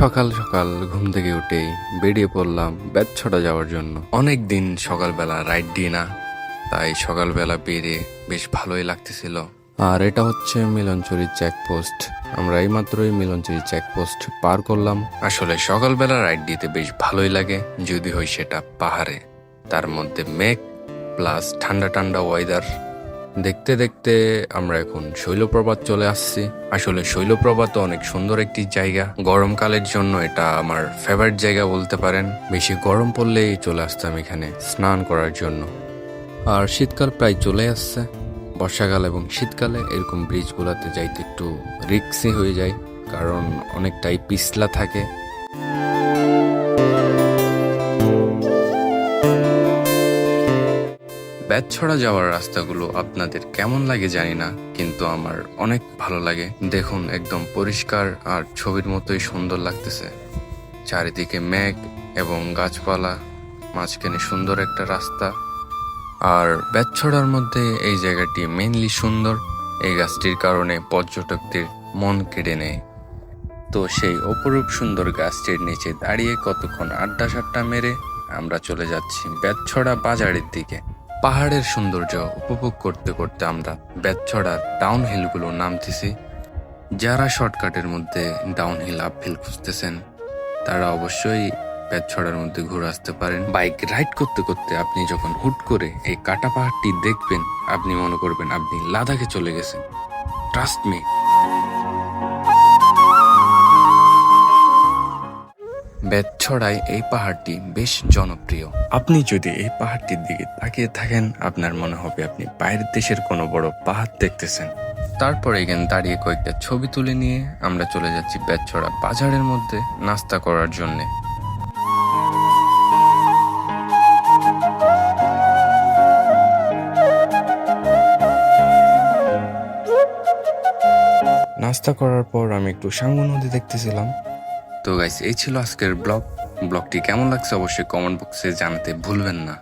সকাল সকাল ঘুম থেকে উঠে বেরিয়ে পড়লাম বেতছড়া যাওয়ার জন্য। অনেক দিন সকালবেলা রাইড দিই না, তাই সকালবেলা বেরিয়ে বেশ ভালোই লাগতেছিল। আর এটা হচ্ছে মিলনচুরি চেকপোস্ট আমরা এইমাত্রই মিলনচুরি চেকপোস্ট পার করলাম। আসলে সকালবেলা রাইড দিতে বেশ ভালোই লাগে, যদি হয় সেটা পাহাড়ে। তার মধ্যে মেঘ প্লাস ঠান্ডা ঠান্ডা ওয়েদার দেখতে দেখতে আমরা এখন শৈলপ্রপাত চলে আসছি। আসলে শৈলপ্রপাত অনেক সুন্দর একটি জায়গা। গরমকালের জন্য এটা আমার ফেভারিট জায়গা বলতে পারেন। বেশি গরম পড়লেই চলে আসতাম এখানে স্নান করার জন্য। আর শীতকাল প্রায় চলে আসছে। বর্ষাকাল এবং শীতকালে এরকম ব্রিজগুলোতে যাইতে একটু রিক্সি হয়ে যায়। কারণ অনেকটাই পিছলা থাকে। ব্যাতছড়া যাওয়ার রাস্তাগুলো আপনাদের কেমন লাগে জানি না, কিন্তু আমার অনেক ভালো লাগে। দেখুন, একদম পরিষ্কার আর ছবির মতোই সুন্দর লাগতেছে। চারিদিকে মেঘ এবং গাছপালা, মাঝখানে সুন্দর একটা রাস্তা। আর ব্যাতছড়ার মধ্যে এই জায়গাটি মেইনলি সুন্দর। এই গাছটির কারণে পর্যটকদের মন কেড়ে নেয়। তো সেই অপরূপ সুন্দর গাছটির নিচে দাঁড়িয়ে কতক্ষণ আড্ডা সাড্ডা মেরে আমরা চলে যাচ্ছি বেতছড়া বাজারের দিকে। পাহাড়ের সৌন্দর্য উপভোগ করতে করতে আমরা বেতছড়ার ডাউন হিলগুলো নামতেছি, যারা শর্টকাটের মধ্যে ডাউন হিল আপ হিল খুঁজতেছেন, তারা অবশ্যই বেতছড়ার মধ্যে ঘুরে আসতে পারেন। বাইক রাইড করতে করতে আপনি যখন হুট করে এই কাটা পাহাড়টি দেখবেন, আপনি মনে করবেন আপনি লাদাখে চলে গেছেন। ট্রাস্ট মি বেতছড়ায় এই পাহাড়টি বেশ জনপ্রিয়। আপনি যদি এই পাহাড়টির দিকে তাকিয়ে থাকেন আপনার মনে হবে আপনি বাইরের দেশের কোনো বড় পাহাড় দেখতেছেন। তারপর এখানে দাঁড়িয়ে কয়েকটা ছবি তুলে নিয়ে আমরা চলে যাচ্ছি বেতছড়া বাজারের মধ্যে নাস্তা করার জন্যে। নাস্তা করার পর আমি একটু সাঙ্গু নদী দেখতেছিলাম। তো গাইস এই ছিল আজকের ব্লগ। ব্লগটি কেমন লাগছে অবশ্যই কমেন্ট বক্সে জানাতে ভুলবেন না।